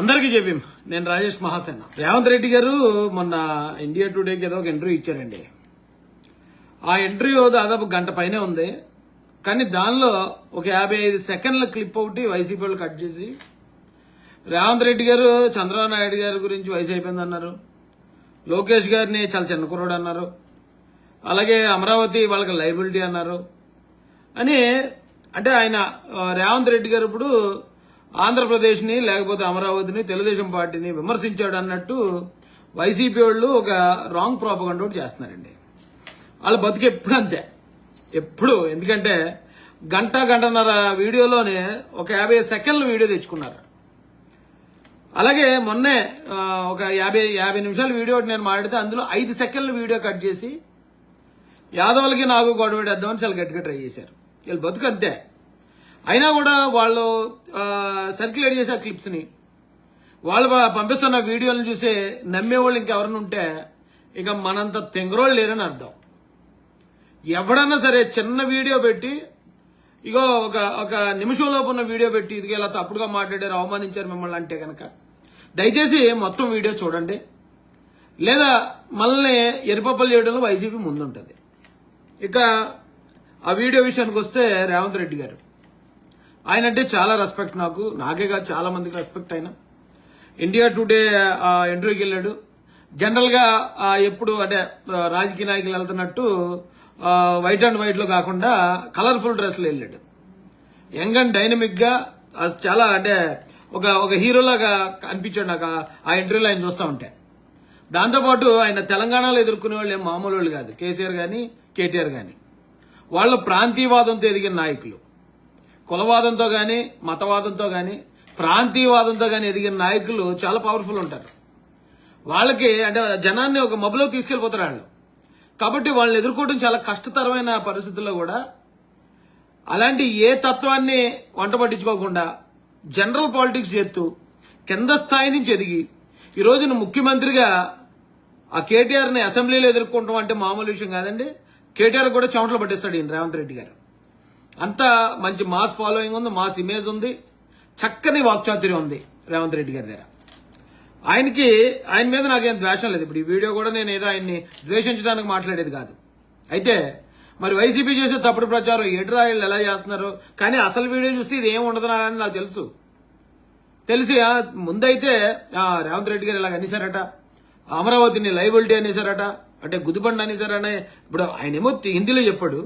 అందరికీ చెప్పి నేను రాజేష్ మహాసేన. రేవంత్ రెడ్డి గారు మొన్న ఇండియా టుడేకి ఏదో ఒక ఇంటర్వ్యూ ఇచ్చారండి. ఆ ఇంటర్వ్యూ దాదాపు గంట పైనే ఉంది. కానీ దానిలో ఒక యాభై ఐదు సెకండ్ల క్లిప్ ఒకటి వైసీపీ వాళ్ళు కట్ చేసి రేవంత్ రెడ్డి గారు చంద్రబాబు నాయుడు గారి గురించి వయసు అయిపోయింది అన్నారు. లోకేష్ గారిని చాలా చిన్న కుర్రోడు అన్నారు. అలాగే అమరావతి వాళ్ళకి లైబిలిటీ అన్నారు. అని అంటే ఆయన రేవంత్ రెడ్డి గారు ఇప్పుడు ఆంధ్రప్రదేశ్ని లేకపోతే అమరావతిని తెలుగుదేశం పార్టీని విమర్శించాడు అన్నట్టు వైసీపీ వాళ్ళు ఒక రాంగ్ ప్రాపగండ ఒకటి చేస్తున్నారండి. వాళ్ళ బతుకు ఎప్పుడు అంతే. ఎప్పుడు. ఎందుకంటే గంట గంటన్నర వీడియోలోనే ఒక యాభై సెకండ్ల వీడియో తెచ్చుకున్నారు. అలాగే మొన్నే ఒక యాభై యాభై నిమిషాల వీడియో నేను మాట్లాడితే అందులో ఐదు సెకండ్ల వీడియో కట్ చేసి యాదవులకి నాకు గొడవ పెట్టేద్దామని చాలా గట్టిగా ట్రై చేశారు. వీళ్ళు బతుకు అంతే. అయినా కూడా వాళ్ళు సర్క్యులేట్ చేసే ఆ క్లిప్స్ని వాళ్ళు పంపిస్తున్న వీడియోలను చూసి నమ్మేవాళ్ళు ఇంకెవరైనా ఉంటే ఇక మనంత తెంగరోళ్ళు లేరని అర్థం. ఎవడన్నా సరే చిన్న వీడియో పెట్టి ఇగో ఒక ఒక నిమిషంలోపు ఉన్న వీడియో పెట్టి ఇదిగో ఇలా తప్పుడుగా మాట్లాడారు అవమానించారు మిమ్మల్ని అంటే కనుక దయచేసి మొత్తం వీడియో చూడండి. లేదా మనల్ని ఎరిపప్పలు చేయడంలో వైసీపీ ముందుంటుంది. ఇక ఆ వీడియో విషయానికి వస్తే రేవంత్ రెడ్డి గారు ఆయన అంటే చాలా రెస్పెక్ట్ నాకు. నాకే కాదు చాలా మందికి రెస్పెక్ట్ ఆయన. ఇండియా టుడే ఆ, ఇంటర్వ్యూకి వెళ్ళాడు. జనరల్గా ఎప్పుడు అంటే రాజకీయ నాయకులు వెళ్తున్నట్టు వైట్ అండ్ వైట్లో కాకుండా కలర్ఫుల్ డ్రెస్లు వెళ్ళాడు. యంగ్ అండ్ డైనమిక్గా అది చాలా అంటే ఒక ఒక హీరోలాగా అనిపించాడు నాకు ఆ- ఆ ఇంటర్వ్యూలో ఆయన చూస్తూ ఉంటే. దాంతోపాటు ఆయన తెలంగాణలో ఎదుర్కొనే వాళ్ళు ఏం మామూలు వాళ్ళు కాదు. కేసీఆర్ కానీ కేటీఆర్ కానీ వాళ్ళు ప్రాంతీయవాదంతో ఎదిగిన నాయకులు. కులవాదంతో కానీ మతవాదంతో కానీ ప్రాంతీయవాదంతో కానీ ఎదిగిన నాయకులు చాలా పవర్ఫుల్ ఉంటారు. వాళ్ళకి అంటే జనాన్ని ఒక మబ్బులోకి తీసుకెళ్ళిపోతారు వాళ్ళు. కాబట్టి వాళ్ళని ఎదుర్కోవడం చాలా కష్టతరమైన పరిస్థితుల్లో కూడా అలాంటి ఏ తత్వాన్ని వంట పట్టించుకోకుండా జనరల్ పాలిటిక్స్ చేస్తూ కింద స్థాయి నుంచి ఎదిగి ఈ రోజున ముఖ్యమంత్రిగా ఆ కేటీఆర్ని అసెంబ్లీలో ఎదుర్కొంటాం అంటే మామూలు విషయం కాదండి. కేటీఆర్ కూడా చెమటలు పట్టిస్తాడు ఈయన రేవంత్ రెడ్డి గారు. అంత మంచి మాస్ ఫాలోయింగ్ ఉంది మాస్ ఇమేజ్ ఉంది చక్కని వాక్చాతుర్యం ఉంది రేవంత్ రెడ్డి గారి దగ్గర. ఆయనకి ఆయన మీద నాకేం ద్వేషం లేదు. ఇప్పుడు ఈ వీడియో కూడా నేను ఏదో ఆయన్ని ద్వేషించడానికి మాట్లాడేది కాదు. అయితే మరి వైసీపీ చేసే తప్పుడు ప్రచారం ఎడ్రాయిలు వీళ్ళు ఎలా చేస్తున్నారు? కానీ అసలు వీడియో చూస్తే ఇది ఏం ఉండదు అని నాకు తెలుసు. తెలిసి ముందైతే రేవంత్ రెడ్డి గారు ఇలాగ అనేసారట అమరావతిని లైబిలిటీ అనేసారట అంటే గుదిబండి అనేసారనే ఇప్పుడు ఆయన ఏమో హిందీలో చెప్పాడు.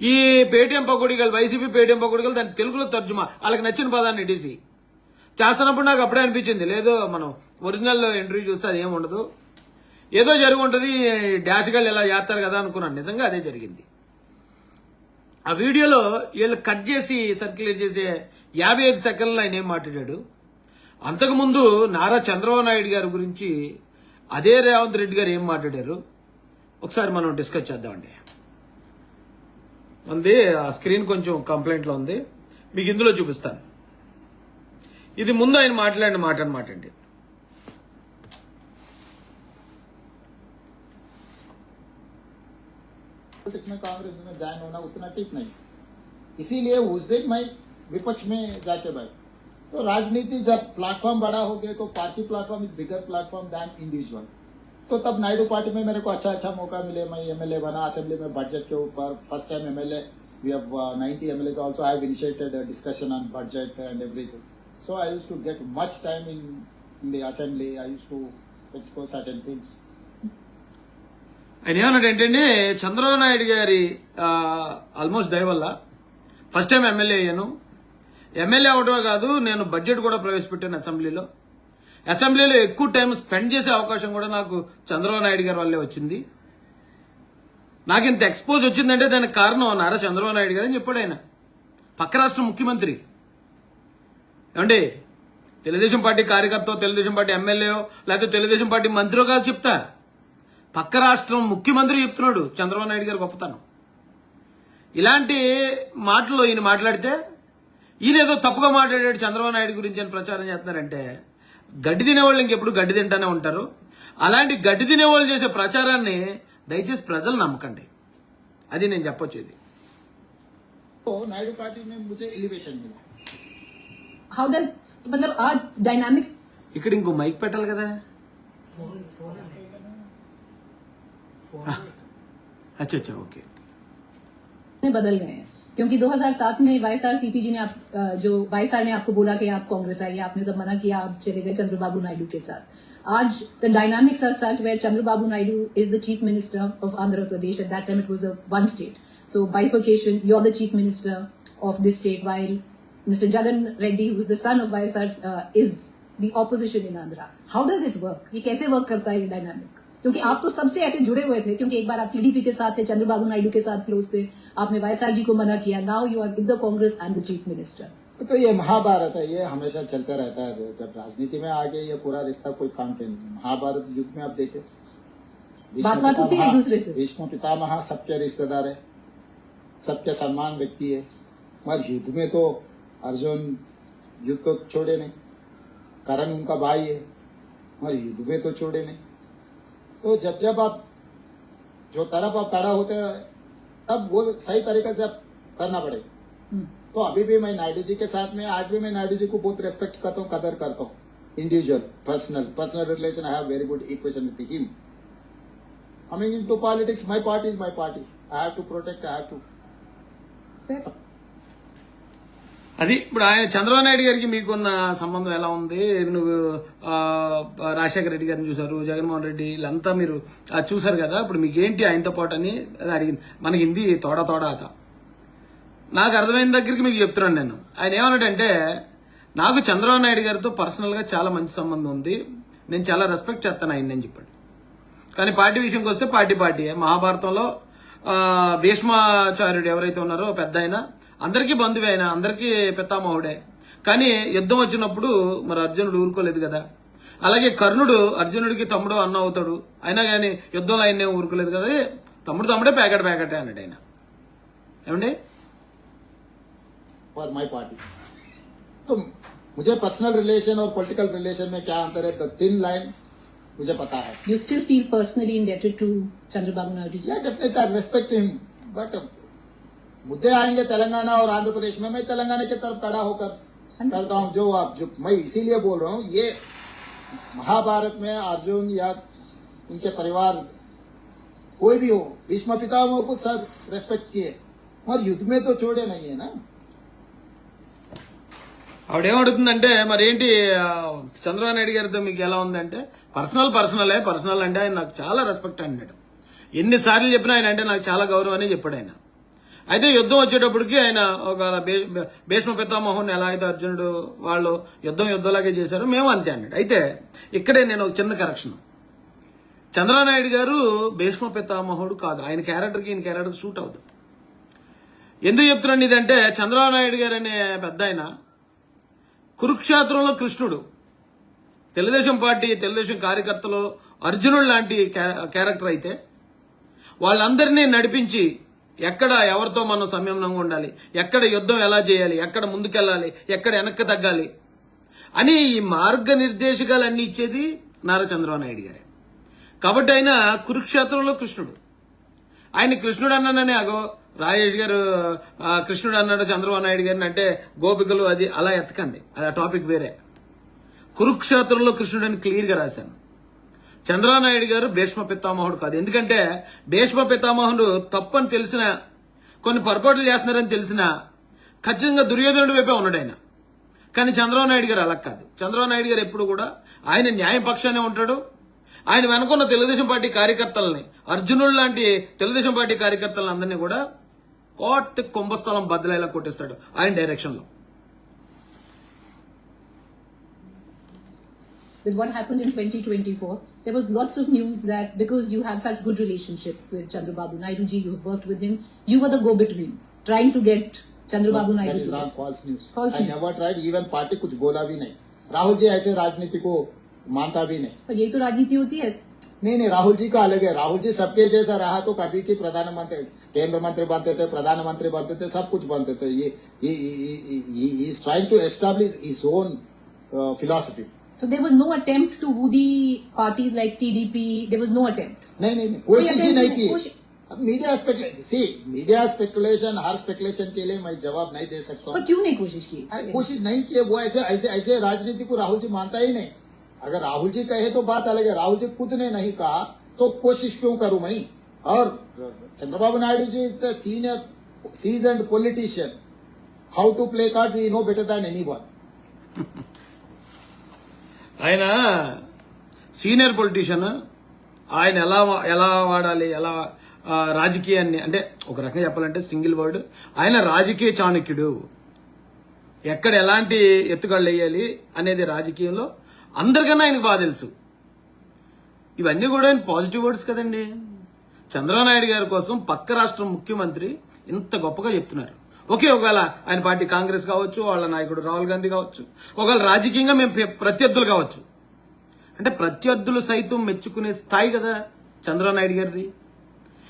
ఈ పేటీఎం పకోడీగలు వైసీపీ పేటీఎం పకోడీగలు దాని తెలుగులో తర్జుమా. వాళ్ళకి నచ్చిన పదాన్ని ఎట్టేసి చేస్తున్నప్పుడు నాకు అప్పుడే అనిపించింది. లేదు మనం ఒరిజినల్ ఇంటర్వ్యూ చూస్తే అది ఏముండదు. ఏదో జరిగి ఉంటుంది డాష్ గళ్ళు ఇలా చేస్తారు కదా అనుకున్నాను. నిజంగా అదే జరిగింది. ఆ వీడియోలో వీళ్ళు కట్ చేసి సర్క్యులేట్ చేసే యాభై ఐదు సెకండ్లు ఆయన ఏం మాట్లాడాడు? అంతకుముందు నారా చంద్రబాబు నాయుడు గారి గురించి అదే రేవంత్ రెడ్డి గారు ఏం మాట్లాడారు? ఒకసారి మనం డిస్కస్ చేద్దామండి. ఉంది ఆ స్క్రీన్ కొంచెం కంప్లైంట్లో ఉంది మీకు ఇందులో చూపిస్తాను ఇది ముందు ఆయన మాట్లాడిన మాట అనమాట అండి पॉलिटिक्स में कांग्रेस में ज्वाइन होना उतना ठीक नहीं इसीलिए उस दिन मैं विपक्ष में जाके बैठ तो राजनीति जब प्लेटफॉर्म बड़ा हो गया तो party platform is bigger platform than individual तो तब नायडू पार्टी में मेरे को अच्छा अच्छा मौका मिले मैं एमएलए बना असेंबली में बजट के ऊपर first time MLA we have uh, 90 MLAs also I have initiated a discussion on budget and everything so I used to get much time in, in the assembly I used to explore certain things ఆయన ఏమన్నాడు ఏంటంటే చంద్రబాబు నాయుడు గారి almost దయ వల్ల first time MLA అయ్యాను MLA అవడమే కాదు నేను బడ్జెట్ కూడా ప్రవేశపెట్టాను అసెంబ్లీలో అసెంబ్లీలో ఎక్కువ టైం స్పెండ్ చేసే అవకాశం కూడా నాకు చంద్రబాబు నాయుడు గారి వల్లే వచ్చింది. నాకు ఇంత ఎక్స్పోజ్ వచ్చిందంటే దానికి కారణం నారా చంద్రబాబు నాయుడు గారు అని చెప్పాడు ఆయన. పక్క రాష్ట్ర ముఖ్యమంత్రి. ఏమండి తెలుగుదేశం పార్టీ కార్యకర్త తెలుగుదేశం పార్టీ ఎమ్మెల్యేయో లేకపోతే తెలుగుదేశం పార్టీ మంత్రిలో కాదు చెప్తా. పక్క రాష్ట్రం ముఖ్యమంత్రి చెప్తున్నాడు చంద్రబాబు నాయుడు గారు గొప్పతనం. ఇలాంటి మాటలు ఈయన మాట్లాడితే ఈయన ఏదో తప్పుగా మాట్లాడాడు చంద్రబాబు నాయుడు గురించి అని ప్రచారం చేస్తున్నారంటే గడ్డి తినేవాళ్ళు ఇంకెప్పుడు గడ్డి తింటానే ఉంటారు. అలాంటి గడ్డి తినేవాళ్ళు చేసే ప్రచారాన్ని దయచేసి ప్రజలు నమ్మకండి. అది నేను చెప్పొచ్చేది ఇక్కడ ఇంకో మైక్ పెట్టాలి కదా. అచ్చా అచ్చా ఓకే బదల్గా क्योंकि 2007 में वाईएसआर सीपीजी ने आप जो वाईएसआर ने आपको बोला कि आप कांग्रेस आइए आपने तब मना किया आप चले गए चंद्रबाबू नायडू के साथ आज the dynamics are such where Chandrababu Naidu is the chief minister of Andhra Pradesh at that time it was a one state so bifurcation you are the chief minister of this state while. Jagan Reddy, who is the son of YSR, uh, is the opposition in Andhra. How does it work? ये कैसे work करता है ये dynamic क्योंकि आप तो सबसे ऐसे जुड़े हुए थे क्योंकि एक बार आप टीडीपी के साथ थे चंद्रबाबू नायडू के साथ क्लोज थे आपने वाईएसआर जी को मना किया now you are with the Congress and the chief minister तो ये महाभारत है ये हमेशा चलता रहता है जब राजनीति में आगे ये पूरा रिश्ता कोई काम के नहीं है। महाभारत युग में आप देखे बात-बात होती है दूसरे से। भीष्म पितामह सबके रिश्तेदार है सबके सम्मान व्यक्ति है। मगर युद्ध में तो अर्जुन युद्ध तो छोड़े नहीं करण उनका भाई है मगर युद्ध में तो छोड़े नहीं। तो जब जब आप जो तरफ़ आप खड़ा होते हैं तब वो सही तरीके से आप करना पड़ेगा। हम्म। तो अभी भी मैं नायडू जी के साथ में आज भी मैं नायडू जी को बहुत रेस्पेक्ट करता हूँ कदर करता हूँ। Individual personal personal relation I have very good equation with him coming into politics my party is my party I have to protect I have to అది ఇప్పుడు ఆయన చంద్రబాబు నాయుడు గారికి మీకున్న సంబంధం ఎలా ఉంది? నువ్వు రాజశేఖర రెడ్డి గారిని చూసారు జగన్మోహన్ రెడ్డి వీళ్ళంతా మీరు చూశారు చూసారు కదా? ఇప్పుడు మీకు ఏంటి ఆయనతో పాటు అని అది అడిగింది. మనకి హిందీ తోడ తోడాత. నాకు అర్థమైన దగ్గరికి మీకు చెప్తున్నాను నేను. ఆయన ఏమన్నాడంటే నాకు చంద్రబాబు నాయుడు గారితో పర్సనల్గా చాలా మంచి సంబంధం ఉంది. నేను చాలా రెస్పెక్ట్ చేస్తాను ఆయన అని చెప్పాడు. కానీ పార్టీ విషయంకి వస్తే పార్టీ పార్టీ మహాభారతంలో భీష్మాచార్యుడు ఎవరైతే ఉన్నారో పెద్ద ఆయన అందరికీ బంధువే ఆయన అందరికీ పితామహుడే కానీ యుద్ధం వచ్చినప్పుడు మరి అర్జునుడు ఊరుకోలేదు కదా అలాగే కర్ణుడు అర్జునుడికి తమ్ముడు అన్న అవుతాడు అయినా కానీ యుద్ధంలో ఆయన ఊరుకోలేదు కదా ఏ, తమ్ముడు తమ్ముడే ప్యాకెట్ ప్యాకెటే అన్నాడు ఆయన ఏమండి फॉर माई पार्टी तो मुझे पर्सनल रिलेशन और पॉलिटिकल रिलेशन में क्या अंतर है द थिन लाइन मुझे पता है You still feel personally indebted to Chandrababu Naidu ji? या definitely I respect him but मुद्दे आएंगे तेलंगाना और आंध्र प्रदेश में मैं तेलंगाना की तरफ खड़ा होकर करता हूँ जो आप जो मैं इसीलिए बोल रहा हूँ ये महाभारत में अर्जुन या उनके परिवार कोई भी हो भीष्म पितामह को सर रेस्पेक्ट किए मगर युद्ध में तो छोड़े नहीं है ना ఆవిడేమడుగుతుందంటే మరి ఏంటి ఆ, చంద్రబాబు నాయుడు గారితో మీకు ఎలా ఉందంటే పర్సనల్ పర్సనలే పర్సనల్ అంటే ఆయన నాకు చాలా రెస్పెక్ట్ అన్నాడు ఎన్నిసార్లు చెప్పినా ఆయన అంటే నాకు చాలా గౌరవం అని చెప్పాడు ఆయన అయితే యుద్ధం వచ్చేటప్పటికి ఆయన ఒక భీష్మ పితామోహన్ ఎలా అయితే అర్జునుడు వాళ్ళు యుద్ధం యుద్ధంలాగే చేశారు మేము అంతే అన్నాడు. అయితే ఇక్కడే నేను ఒక చిన్న కరెక్షన్ చంద్రనాయుడు నాయుడు గారు భీష్మ పితామహుడు కాదు. ఆయన క్యారెక్టర్కి ఈయన క్యారెక్టర్ సూట్ అవుతుంది ఎందుకు చెప్తున్నాను ఇదంటే చంద్రనాయుడు గారు అనే పెద్ద ఆయన కురుక్షేత్రంలో కృష్ణుడు. తెలుగుదేశం పార్టీ తెలుగుదేశం కార్యకర్తలు అర్జునుడు లాంటి క్యారెక్టర్ అయితే వాళ్ళందరినీ నడిపించి ఎక్కడ ఎవరితో మనం సంయమనంగా ఉండాలి? ఎక్కడ యుద్ధం ఎలా చేయాలి? ఎక్కడ ముందుకెళ్ళాలి? ఎక్కడ వెనక్కి తగ్గాలి? అని ఈ మార్గనిర్దేశకాలన్నీ ఇచ్చేది నారా చంద్రబాబు నాయుడు గారే. కాబట్టి ఆయన కురుక్షేత్రంలో కృష్ణుడు. ఆయన కృష్ణుడు అన్నానని అగో రాజేష్ గారు కృష్ణుడు అన్నాడు చంద్రబాబు నాయుడు గారిని అంటే గోపికలు అది అలా ఎత్తకండి. అది ఆ టాపిక్ వేరే. కురుక్షేత్రంలో కృష్ణుడు అని క్లియర్గా రాశాను. చంద్రానాయుడు గారు భీష్మ పితామహుడు కాదు. ఎందుకంటే భీష్మ పితామహుడు తప్పని తెలిసిన కొన్ని పొరపాట్లు చేస్తున్నారని తెలిసిన ఖచ్చితంగా దుర్యోధనుడి వైపే ఉన్నాడు ఆయన. కానీ చంద్రబాబు నాయుడు గారు అలా కాదు. చంద్రబాబు నాయుడు గారు ఎప్పుడు కూడా ఆయన న్యాయపక్షానే ఉంటాడు. ఆయన వెనుకున్న తెలుగుదేశం పార్టీ కార్యకర్తలని అర్జునుడు లాంటి తెలుగుదేశం పార్టీ కార్యకర్తలందరినీ కూడా కోట్ కుంభస్థలం బద్దలేలా కొట్టిస్తాడు ఆయన డైరెక్షన్లో with what happened in 2024, there was lots of news that because you have such good relationship with Chandrababu Naidu ji, you have worked with him, you were the go-between, trying to get Chandrababu that Naidu is to not this. false news False I news. never tried even party कुछ बोला भी नहीं राहुल जी ऐसे राजनीति को मानता भी नहीं पर यही तो राजनीति होती है नहीं नहीं राहुल जी का अलग है राहुल जी सबके जैसा रहा तो कभी की प्रधानमंत्री केंद्र मंत्री बनते थे प्रधानमंत्री बनते थे सब कुछ बनते थे ये is trying to establish his own philosophy So there was no attempt to woo the parties like TDP. There was no attempt. नहीं नहीं नहीं कोशिश ही नहीं की। Media speculation see media speculation हर स्पेकुलेशन के लिए मैं जवाब नहीं दे सकता। हूँ पर क्यों नहीं कोशिश की? कोशिश नहीं की वो ऐसे ऐसे ऐसे राजनीति को राहुल जी मानता ही नहीं। अगर राहुल जी कहे तो बात अलग है। राहुल जी खुद ने नहीं कहा तो कोशिश क्यों करूँ मैं? और Chandrababu Naidu ji is senior season politician how to play cards he know better than anyone ఆయన సీనియర్ పొలిటీషియన్. ఆయన ఎలా వా- ఎలా వాడాలి ఎలా రాజకీయాన్ని అంటే ఒక రకంగా చెప్పాలంటే సింగిల్ వర్డ్ ఆయన రాజకీయ చాణక్యుడు. ఎక్కడ ఎలాంటి ఎత్తుగళ్ళు వేయాలి అనేది రాజకీయంలో అందరికన్నా ఆయనకు బాగా తెలుసు. ఇవన్నీ కూడా ఆయన పాజిటివ్ వర్డ్స్ కదండి. చంద్రబాబు నాయుడు గారి కోసం పక్క రాష్ట్రం ముఖ్యమంత్రి ఇంత గొప్పగా చెప్తున్నారు. ఓకే ఒకవేళ ఆయన పార్టీ కాంగ్రెస్ కావచ్చు వాళ్ళ నాయకుడు రాహుల్ గాంధీ కావచ్చు ఒకవేళ రాజకీయంగా మేము ప్ర- ప్రత్యర్థులు కావచ్చు అంటే ప్రత్యర్థులు సైతం మెచ్చుకునే స్థాయి కదా చంద్రబాబు నాయుడు గారిది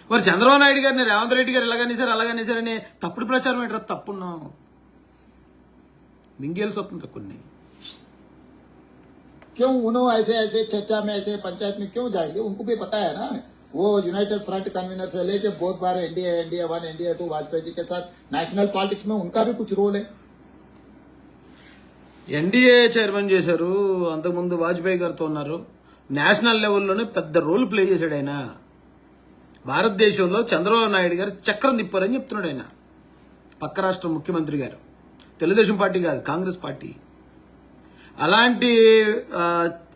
మరి చంద్రబాబు నాయుడు గారిని రేవంత్ రెడ్డి గారు ఇలాగనేసారు అలాగనేసారని తప్పుడు ప్రచారం ఏంటారు తప్పున్నాం మింగేల్సి వస్తుంది కొన్ని क्यों उन्होंने ऐसे ऐसे चर्चा में ऐसे पंचायत में क्यों जाएंगे उनको भी पता है ना वो यूनाइटेड फ्रंट कन्वीनर से लेके बहुत बार NDA NDA one NDA two Vajpayee ji के साथ नेशनल पॉलिटिक्स में उनका भी कुछ रोल है ఎన్డీఏ చైర్మన్ చేశారు అంతకుముందు వాజ్పేయి గారితో ఉన్నారు నేషనల్ లెవెల్లోనే పెద్ద రోల్ ప్లే చేశాడు ఆయన భారతదేశంలో చంద్రబాబు నాయుడు గారు చక్రం తిప్పారని చెప్తున్నాడు ఆయన పక్క రాష్ట్ర ముఖ్యమంత్రి గారు తెలుగుదేశం పార్టీ కాదు కాంగ్రెస్ పార్టీ అలాంటి ఆ,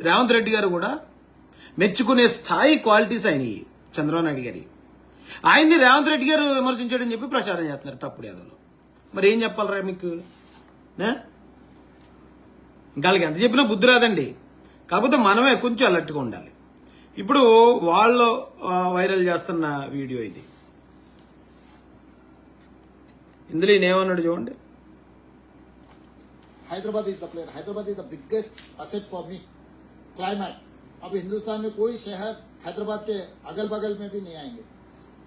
రేవంత్ రెడ్డి గారు కూడా మెచ్చుకునే స్థాయి క్వాలిటీస్ ఆయన చంద్రబాబు నాయుడు గారి ఆయన్ని రేవంత్ రెడ్డి గారు విమర్శించాడని చెప్పి ప్రచారం చేస్తున్నారు తప్పుడు ఏదో మరి ఏం చెప్పాలరా మీకు ఏ? ఇంకా వాళ్ళకి ఎంత చెప్పినా బుద్ధి రాదండి కాకపోతే మనమే కొంచెం అలర్ట్గా ఉండాలి ఇప్పుడు వాళ్ళు ఆ, వైరల్ చేస్తున్న వీడియో ఇది ఇందులో ఈయన ఏమన్నాడు చూడండి Hyderabad is the player Hyderabad is the biggest asset for me climate अब हिंदुस्तान में कोई शहर हैदराबाद के अगल बगल में भी नहीं आएंगे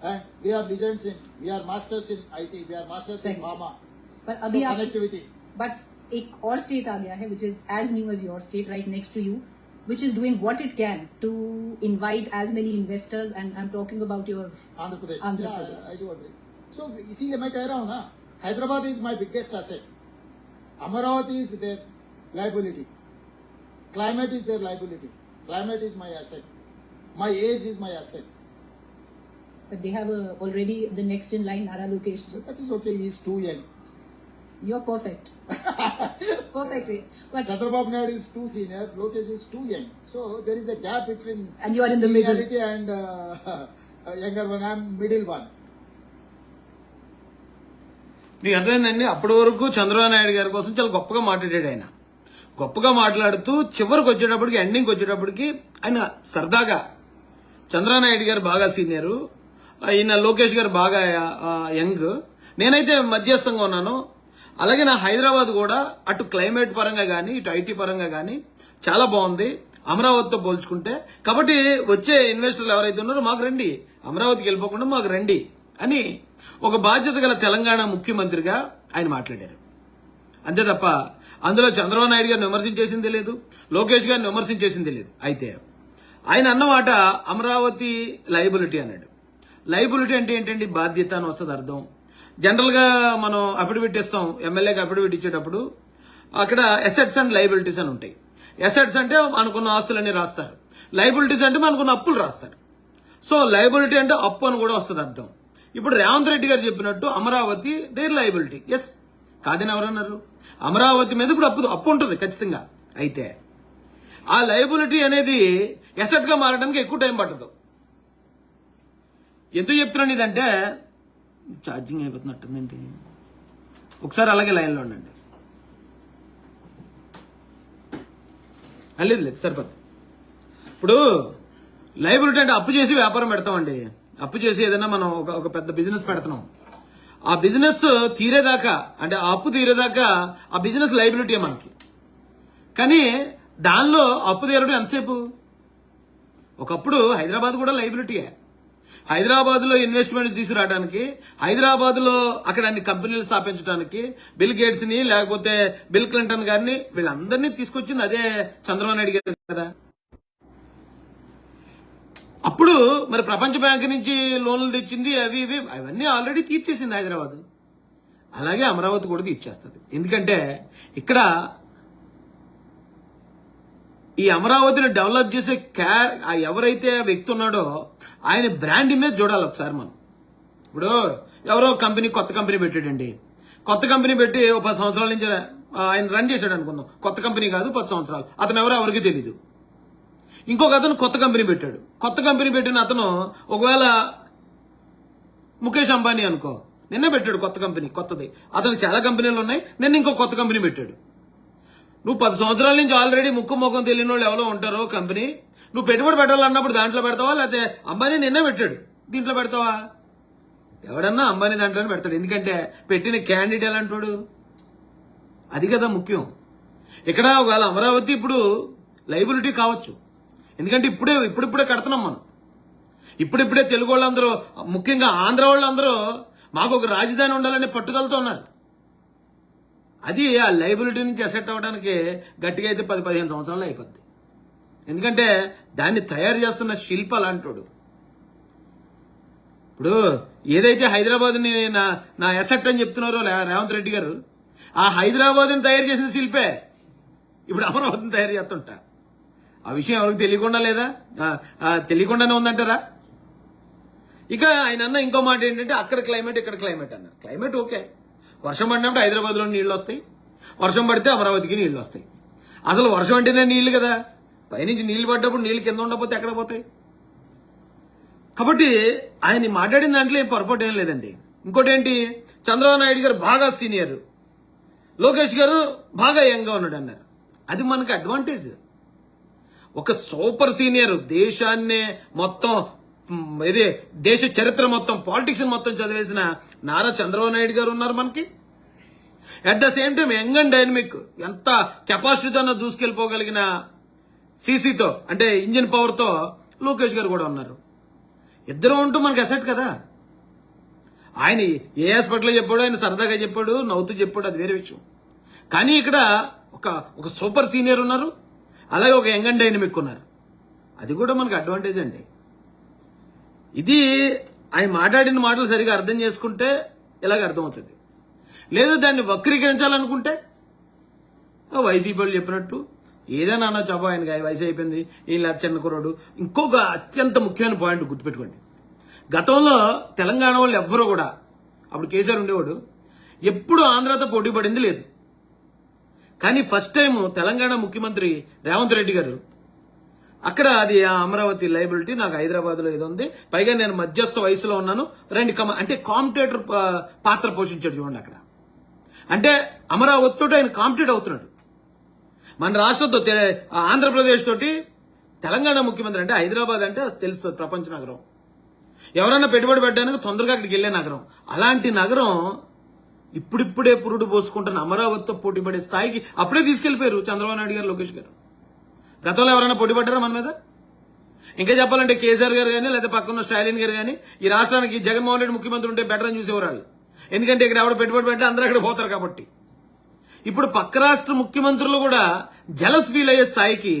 and we are legends in we are masters in IT we are masters in सही। फार्मा पर अभी आप कनेक्टिविटी बट एक और स्टेट आ गया है which is as new as your state right next to you which is doing what it can to invite as many investors and I'm talking about your Andhra Pradesh Andhra Yeah, Pradesh. I do agree. So इसीलिए मैं कह रहा हूँ ना Hyderabad is my biggest asset Amaravati is their liability climate is their liability climate is my asset My age is my asset. But they have a, already the next in line, Nara Lokesh. So that is okay, he is too young. You're perfect. perfect age. But Chandrababu Naidu is too senior, Lokesh is too young. So there is a gap between and you are in the middle. and uh, younger one. I'm middle one. మీకు అర్థమైందండి అప్పటి వరకు చంద్రబాబు నాయుడు గారి కోసం చాలా గొప్పగా మాట్లాడాడు ఆయన గొప్పగా మాట్లాడుతూ చివరికి వచ్చేటప్పటికి ఎండింగ్కి వచ్చేటప్పటికి ఆయన సరదాగా చంద్రనాయుడు నాయుడు గారు బాగా సీనియరు. ఈయన లోకేష్ గారు బాగా యంగ్. నేనైతే మధ్యస్థంగా ఉన్నాను. అలాగే నా హైదరాబాద్ కూడా అటు క్లైమేట్ పరంగా కానీ ఇటు ఐటీ పరంగా కానీ చాలా బాగుంది. అమరావతితో పోల్చుకుంటే. కాబట్టి వచ్చే ఇన్వెస్టర్లు ఎవరైతే ఉన్నారో మాకు రండి. అమరావతికి వెళ్ళిపోకుండా మాకు రండి అని ఒక బాధ్యత గల తెలంగాణ ముఖ్యమంత్రిగా ఆయన మాట్లాడారు. అంతే తప్ప అందులో చంద్రబాబు నాయుడు గారిని విమర్శించేసింది లేదు. లోకేష్ గారిని విమర్శించేసింది లేదు. అయితే ఆయన అన్నమాట అమరావతి లైబిలిటీ అన్నాడు. లైబిలిటీ అంటే ఏంటండి? బాధ్యత అని వస్తుంది అర్థం. జనరల్గా మనం అఫిడవిట్ ఇస్తాం ఎమ్మెల్యేకి అఫిడవిట్ ఇచ్చేటప్పుడు అక్కడ ఎసెట్స్ అండ్ లైబిలిటీస్ అని ఉంటాయి. ఎసెట్స్ అంటే మనకున్న ఆస్తులన్నీ రాస్తారు. లైబిలిటీస్ అంటే మనకున్న అప్పులు రాస్తారు. సో లైబిలిటీ అంటే అప్పు అని కూడా వస్తుంది అర్థం. ఇప్పుడు రేవంత్ రెడ్డి గారు చెప్పినట్టు అమరావతి దేర్ లైబిలిటీ ఎస్ కాదని ఎవరన్నారు? అమరావతి మీద ఇప్పుడు అప్పు అప్పు ఉంటుంది ఖచ్చితంగా. అయితే ఆ లైబిలిటీ అనేది ఎసెట్గా మారడానికి ఎక్కువ టైం పట్టదు. ఎందుకు చెప్తున్నాను ఇదంటే ఛార్జింగ్ అయిపోతున్నట్టుందండి ఒకసారి అలాగే లైన్లో ఉండండి. లేదు లేదు సరిపోతుంది ఇప్పుడు లైబిలిటీ అంటే అప్పు చేసి వ్యాపారం పెడతామండి. అప్పు చేసి ఏదైనా మనం ఒక ఒక పెద్ద బిజినెస్ పెడుతున్నాం. ఆ బిజినెస్ తీరేదాకా అంటే ఆ అప్పు తీరేదాకా ఆ బిజినెస్ లైబిలిటీ మనకి. కానీ దానిలో అప్పు తీరడం ఎంతసేపు? ఒకప్పుడు హైదరాబాద్ కూడా లైబిలిటీయే హైదరాబాద్లో ఇన్వెస్ట్మెంట్స్ తీసుకురావడానికి హైదరాబాద్లో అక్కడ అన్ని కంపెనీలు స్థాపించడానికి బిల్ గేట్స్ని లేకపోతే బిల్ క్లింటన్ గారిని వీళ్ళందరినీ తీసుకొచ్చింది అదే చంద్రబాబు నాయుడు గారు కదా. అప్పుడు మరి ప్రపంచ బ్యాంక్ నుంచి లోన్లు తెచ్చింది అవి ఇవి అవన్నీ ఆల్రెడీ తీర్చేసింది హైదరాబాద్. అలాగే అమరావతి కూడా తీర్చేస్తుంది. ఎందుకంటే ఇక్కడ ఈ అమరావతిని డెవలప్ చేసే క్యార్ ఆ ఎవరైతే ఆ వ్యక్తి ఉన్నాడో ఆయన బ్రాండ్ ఇమేజ్ చూడాలి ఒకసారి మనం. ఇప్పుడు ఎవరో కంపెనీ కొత్త కంపెనీ పెట్టాడండి. కొత్త కంపెనీ పెట్టి ఒక పది సంవత్సరాల నుంచి ఆయన రన్ చేశాడు అనుకుందాం. కొత్త కంపెనీ కాదు పది సంవత్సరాలు. అతను ఎవరో ఎవరికి తెలియదు ఇంకొక అతను కొత్త కంపెనీ పెట్టాడు. కొత్త కంపెనీ పెట్టిన అతను ఒకవేళ ముఖేష్ అంబానీ అనుకో. నిన్న పెట్టాడు కొత్త కంపెనీ కొత్తది. అతను చాలా కంపెనీలు ఉన్నాయి. నిన్న ఇంకో కొత్త కంపెనీ పెట్టాడు. నువ్వు పది సంవత్సరాల నుంచి ఆల్రెడీ ముక్కు ముఖం తెలియని వాళ్ళు ఎవరో ఉంటారో కంపెనీ. నువ్వు పెట్టుబడి పెట్టాలన్నప్పుడు దాంట్లో పెడతావా? లేకపోతే అంబానీ నిన్న పెట్టాడు. దీంట్లో పెడతావా? ఎవడన్నా అంబానీ దాంట్లోనే పెడతాడు. ఎందుకంటే పెట్టిన క్యాండిడేట్ ఎలాంటోడు? అది కదా ముఖ్యం. ఇక్కడ ఒకవేళ అమరావతి ఇప్పుడు లైబిలిటీ కావచ్చు. ఎందుకంటే ఇప్పుడే ఇప్పుడిప్పుడే కడుతున్నాం మనం. ఇప్పుడిప్పుడే తెలుగు వాళ్ళందరూ ముఖ్యంగా ఆంధ్ర వాళ్ళందరూ మాకు ఒక రాజధాని ఉండాలనే పట్టుదలతో ఉన్నారు. అది ఆ లైబిలిటీ నుంచి అసెట్ అవ్వడానికి గట్టిగా అయితే పది పదిహేను సంవత్సరాలు అయిపోద్ది. ఎందుకంటే దాన్ని తయారు చేస్తున్న శిల్ప లాంటోడు. ఇప్పుడు ఏదైతే హైదరాబాద్ని నా నా ఎసెట్ అని చెప్తున్నారో రేవంత్ రెడ్డి గారు ఆ హైదరాబాద్ని తయారు చేసిన శిల్పే. ఇప్పుడు అమరావతిని తయారు చేస్తుంటా. ఆ విషయం ఎవరికి తెలియకుండా లేదా? తెలియకుండానే ఉందంటారా? ఇక ఆయన అన్న ఇంకో మాట ఏంటంటే అక్కడ క్లైమేట్ ఇక్కడ క్లైమేట్ అన్నారు. క్లైమేట్ ఓకే వర్షం పడినప్పుడు హైదరాబాద్లో నీళ్ళు వస్తాయి. వర్షం పడితే అమరావతికి నీళ్ళు వస్తాయి. అసలు వర్షం అంటేనే నీళ్ళు కదా. పైనుంచి నీళ్ళు పడ్డప్పుడు నీళ్ళు కింద ఉండకపోతే ఎక్కడ పోతాయి? కాబట్టి ఆయన మాట్లాడిన దాంట్లో ఏం పొరపాటు ఏం లేదండి. ఇంకోటి ఏంటి చంద్రబాబు నాయుడు గారు బాగా సీనియర్. లోకేష్ గారు బాగా యంగ్గా ఉన్నాడు అన్నారు. అది మనకు అడ్వాంటేజ్ ఒక సూపర్ సీనియర్ దేశాన్నే మొత్తం ఇది దేశ చరిత్ర మొత్తం పాలిటిక్స్ మొత్తం చదివేసిన నారా చంద్రబాబు నాయుడు గారు ఉన్నారు మనకి. At the same time young and dynamic ఎంత కెపాసిటీతో దూసుకెళ్ళిపోగలిగిన సీసీతో అంటే ఇంజిన్ పవర్తో లోకేష్ గారు కూడా ఉన్నారు. ఇద్దరు ఉంటూ మనకి అసెట్ కదా. ఆయన ఏ హాస్పిటల్లో చెప్పాడు ఆయన సరదాగా చెప్పాడు నవ్వుతూ చెప్పాడు అది వేరే విషయం. కానీ ఇక్కడ ఒక ఒక సూపర్ సీనియర్ ఉన్నారు అలాగే ఒక యంగ్ అండ్ డైనమిక్ ఉన్నారు. అది కూడా మనకు అడ్వాంటేజ్ అండి. ఇది ఆయన మాట్లాడిన మాటలు సరిగా అర్థం చేసుకుంటే ఇలాగ అర్థమవుతుంది. లేదు దాన్ని వక్రీకరించాలనుకుంటే వైసీపీ వాళ్ళు చెప్పినట్టు ఏదైనా అన్న చెప్ప ఆయనకి వయసు అయిపోయింది ఈయన చిన్న కుర్రాడు. ఇంకొక అత్యంత ముఖ్యమైన పాయింట్ గుర్తుపెట్టుకోండి. గతంలో తెలంగాణ వాళ్ళు ఎవ్వరూ కూడా అప్పుడు కేసీఆర్ ఉండేవాడు ఎప్పుడు ఆంధ్రతో పోటీ పడింది లేదు. కానీ ఫస్ట్ టైం తెలంగాణ ముఖ్యమంత్రి రేవంత్ రెడ్డి గారు అక్కడ అది ఆ అమరావతి లైబిలిటీ నాకు హైదరాబాద్లో ఏదో ఉంది. పైగా నేను మధ్యస్థ వయసులో ఉన్నాను. రెండు కమ అంటే కాంపిటేటర్ పాత్ర పోషించాడు చూడండి అక్కడ. అంటే అమరావతి తోటి ఆయన కాంపిటేట్ అవుతున్నాడు. మన రాష్ట్రంతో తె- ఆంధ్రప్రదేశ్ తోటి తెలంగాణ ముఖ్యమంత్రి అంటే హైదరాబాద్ అంటే తెలుస్తుంది ప్రపంచ నగరం. ఎవరన్నా పెట్టుబడి పెట్టడానికి తొందరగా అక్కడికి వెళ్ళే నగరం. అలాంటి నగరం ఇప్పుడిప్పుడే పురుడు పోసుకుంటున్న అమరావతితో పోటీ పడే స్థాయికి అప్పుడే తీసుకెళ్ళిపోయారు చంద్రబాబు నాయుడు గారు లోకేష్ గారు. గతంలో ఎవరైనా పొడిపడ్డారా మన మీద? ఇంకా చెప్పాలంటే కేసీఆర్ గారు కానీ లేదా పక్కన స్టాలిన్ గారు కానీ ఈ రాష్ట్రానికి జగన్మోహన్ రెడ్డి ముఖ్యమంత్రి ఉంటే బెటర్ అని చూసేవారు ఎందుకంటే ఇక్కడ ఎవడ పెట్టుబడి పెట్టి అందరూ అక్కడ పోతారు కాబట్టి. ఇప్పుడు పక్క రాష్ట్ర ముఖ్యమంత్రులు కూడా జలస్ ఫీల్ అయ్యే స్థాయికి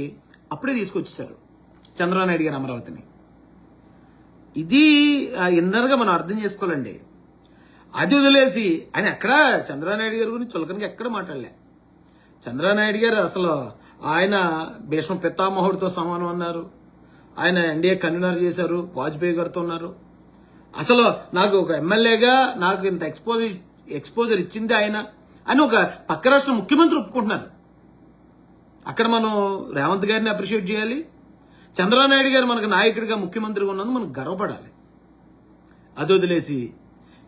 అప్పుడే తీసుకొచ్చేసారు చంద్రబాబు నాయుడు గారు అమరావతిని. ఇది ఇన్నర్గా మనం అర్థం చేసుకోవాలండి. అది వదిలేసి ఆయన ఎక్కడ చంద్రబాబు నాయుడు గారి గురించి చులకనగా ఎక్కడ మాట్లాడలే. చంద్రబాబు నాయుడు గారు అసలు ఆయన భీష్మ పితామహుడితో సమానం అన్నారు. ఆయన ఎన్డీఏ కన్వీనర్ చేశారు వాజ్పేయి గారితో ఉన్నారు. అసలు నాకు ఒక ఎమ్మెల్యేగా నాకు ఇంత ఎక్స్పోజి ఎక్స్పోజర్ ఇచ్చింది ఆయన అని ఒక పక్క రాష్ట్ర ముఖ్యమంత్రి ఒప్పుకుంటున్నారు. అక్కడ మనం రేవంత్ గారిని అప్రిషియేట్ చేయాలి. చంద్రబాబు గారు మనకు నాయకుడిగా ముఖ్యమంత్రిగా ఉన్నందుకు మనకు గర్వపడాలి. అది వదిలేసి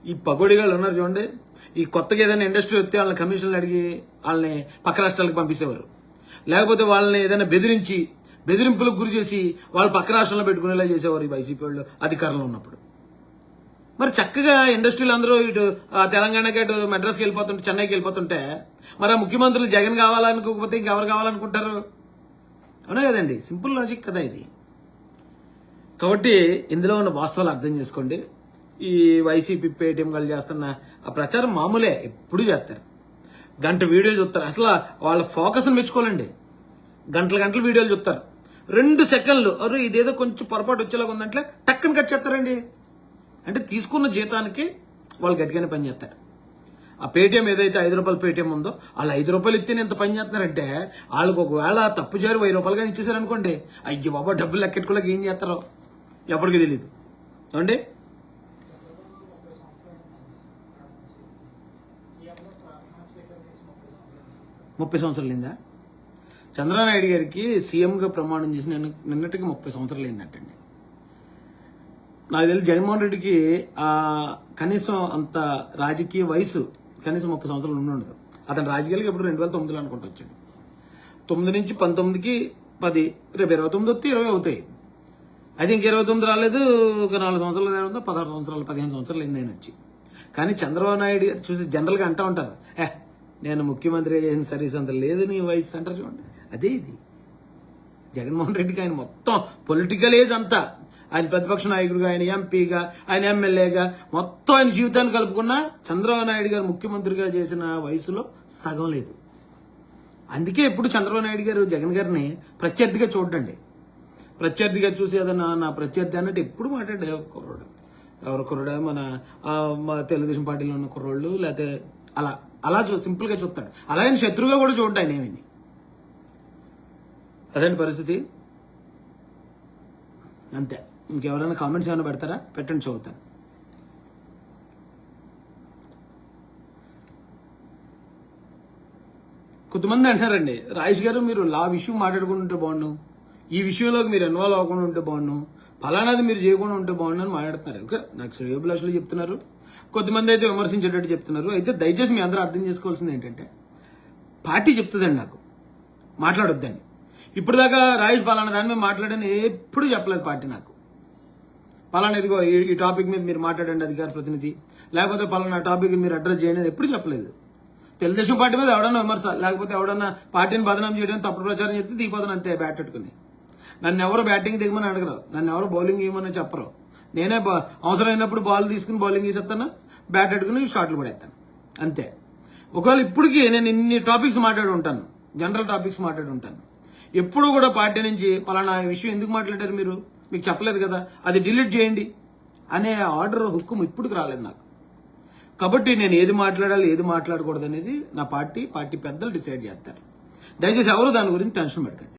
ఈ పగోడిగాళ్ళు ఉన్నారు చూడండి. ఈ కొత్తగా ఏదైనా ఇండస్ట్రీ వస్తే వాళ్ళని కమిషన్లు అడిగి వాళ్ళని పక్క రాష్ట్రాలకు పంపించేవారు లేకపోతే వాళ్ళని ఏదైనా బెదిరించి బెదిరింపులకు గురి చేసి వాళ్ళు పక్క రాష్ట్రంలో పెట్టుకునేలా చేసేవారు ఈ వైసీపీ వాళ్ళు అధికారంలో ఉన్నప్పుడు. మరి చక్కగా ఇండస్ట్రీలు అందరూ ఇటు తెలంగాణకి అటు మెడ్రాస్కి వెళ్ళిపోతుంటే చెన్నైకి వెళ్ళిపోతుంటే మరి ఆ ముఖ్యమంత్రులు జగన్ కావాలనుకోకపోతే ఇంకెవరు కావాలనుకుంటారు? అవునా కదండి? సింపుల్ లాజిక్ కదా ఇది. కాబట్టి ఇందులో ఉన్న వాస్తవాలు అర్థం చేసుకోండి. ఈ వైసీపీ పేటీఎం వాళ్ళు చేస్తున్న ఆ ప్రచారం మామూలే ఎప్పుడు చేస్తారు. గంట వీడియోలు చూస్తారు. అసలు వాళ్ళ ఫోకస్ని మెచ్చుకోవాలండి. గంటల గంటల వీడియోలు చూస్తారు. రెండు సెకండ్లు అరే ఇదేదో కొంచెం పొరపాటు వచ్చేలాగా ఉందంటే టక్కని కట్ చేస్తారండి. అంటే తీసుకున్న జీతానికి వాళ్ళు గట్టిగానే పని చేస్తారు. ఆ పేటీఎం ఏదైతే ఐదు రూపాయల పేటీఎం ఉందో వాళ్ళు ఐదు రూపాయలు ఇస్తే ఇంత పని చేస్తున్నారంటే వాళ్ళకి ఒకవేళ తప్పు చేరు వెయ్యి రూపాయలు కానీ ఇచ్చేసారనుకోండి అయ్యో బాబా డబ్బులు లెక్కెట్టుకోలేక ఏం చేస్తారో? ఎవరికి తెలియదు ఏమండి? ముప్పై సంవత్సరాలు అయిందా చంద్రబాబు నాయుడు గారికి సీఎంగా ప్రమాణం చేసి నిన్న నిన్నటికి ముప్పై సంవత్సరాలు అయిందంటండి నాకు తెలిసి జగన్మోహన్ రెడ్డికి కనీసం అంత రాజకీయ వయసు కనీసం ముప్పై సంవత్సరాలు ఉండదు. అతను రాజకీయాలకు ఇప్పుడు రెండు వేల తొమ్మిదిలో అనుకుంటూ వచ్చాడు. తొమ్మిది నుంచి పంతొమ్మిదికి పది రేపు ఇరవై తొమ్మిది వస్తే ఇరవై అవుతాయి. అయితే ఇంక ఇరవై తొమ్మిది రాలేదు ఒక నాలుగు సంవత్సరాలు ఏమైందో పదహారు సంవత్సరాలు పదిహేను సంవత్సరాలు అయింది ఆయన వచ్చి. కానీ చంద్రబాబు నాయుడు గారు చూసి జనరల్గా అంటూ ఉంటారు ఏ నేను ముఖ్యమంత్రి చేసిన సర్వీస్ అంత లేదు నీ వయసు అంటారు చూడండి. అదే ఇది. జగన్మోహన్ రెడ్డికి ఆయన మొత్తం పొలిటికల్ ఏజ్ అంతా. ఆయన ప్రతిపక్ష నాయకుడిగా ఆయన ఎంపీగా ఆయన ఎమ్మెల్యేగా మొత్తం ఆయన జీవితాన్ని కలుపుకున్న చంద్రబాబు నాయుడు గారు ముఖ్యమంత్రిగా చేసిన వయసులో సగం లేదు. అందుకే ఇప్పుడు చంద్రబాబు నాయుడు గారు జగన్ గారిని ప్రత్యర్థిగా చూడండి ప్రత్యర్థిగా చూసి ఏదన్నా నా ప్రత్యర్థి అన్నట్టు ఎప్పుడు మాట్లాడే కుర్రోడు. ఎవరు కుర్రోడా? మన తెలుగుదేశం పార్టీలో ఉన్న కుర్రోళ్ళు లేకపోతే అలా అలా చూ సింపుల్గా చూస్తాడు. అలాగే శత్రువుగా కూడా చూడండి ఆయన ఏమని అదేంటి పరిస్థితి? అంతే. ఇంకెవరైనా కామెంట్స్ ఏమైనా పెడతారా? పెట్టండి చదువుతాను. కొంతమంది అంటారండి రాజేష్ గారు మీరు లా విషయం మాట్లాడుకుంటుంటే బాగుండు. ఈ విషయంలోకి మీరు ఇన్వాల్వ్ అవ్వకుండా ఉంటే బాగుండు. ఫలానాది మీరు చేయకుండా ఉంటే బాగుండు అని మాట్లాడుతున్నారు. ఓకే నాకు శ్రేయోభిలాషులు చెప్తున్నారు. కొద్దిమంది అయితే విమర్శించేటట్టు చెప్తున్నారు. అయితే దయచేసి మీ అందరూ అర్థం చేసుకోవాల్సింది ఏంటంటే పార్టీ చెప్తుందండి నాకు. మాట్లాడొద్దండి. ఇప్పుడు దాకా రాజేష్ పలానా దాని మీద మాట్లాడని ఎప్పుడు చెప్పలేదు పార్టీ నాకు. పలానా ఇదిగో ఈ- టాపిక్ మీద మీరు మాట్లాడండి అధికార ప్రతినిధి. లేకపోతే పలానా టాపిక్ మీరు అడ్రస్ చేయండి అని ఎప్పుడు చెప్పలేదు. తెలుగుదేశం పార్టీ మీద ఎవడన్నా విమర్శ లేకపోతే ఎవడన్నా పార్టీని బదనాం చేయడం తప్పుడు ప్రచారం చేస్తే దిగిపోతాను అంతే బ్యాట్ పెట్టుకుని. నన్ను ఎవరు బ్యాటింగ్ దిగమని అడగరు. నన్ను ఎవరు బౌలింగ్ ఇవ్వమని చెప్పరు. నేనే బా- అవసరమైనప్పుడు బాల్ తీసుకుని బౌలింగ్ తీసేస్తాను బ్యాట్ అడుగుని షార్ట్లు పడేస్తాను అంతే. ఒకవేళ ఇప్పటికీ నేను ఇన్ని టాపిక్స్ మాట్లాడి ఉంటాను. జనరల్ టాపిక్స్ మాట్లాడి ఉంటాను. ఎప్పుడు కూడా పార్టీ నుంచి పలానా విషయం ఎందుకు మాట్లాడారు మీరు? మీకు చెప్పలేదు కదా. అది డిలీట్ చేయండి అనే ఆర్డర్ హుక్కుం ఇప్పటికి రాలేదు నాకు. కాబట్టి నేను ఏది మాట్లాడాలి ఏది మాట్లాడకూడదు అనేది నా పార్టీ పార్టీ పెద్దలు డిసైడ్ చేస్తారు. దయచేసి ఎవరు దాని గురించి టెన్షన్ పెట్టకండి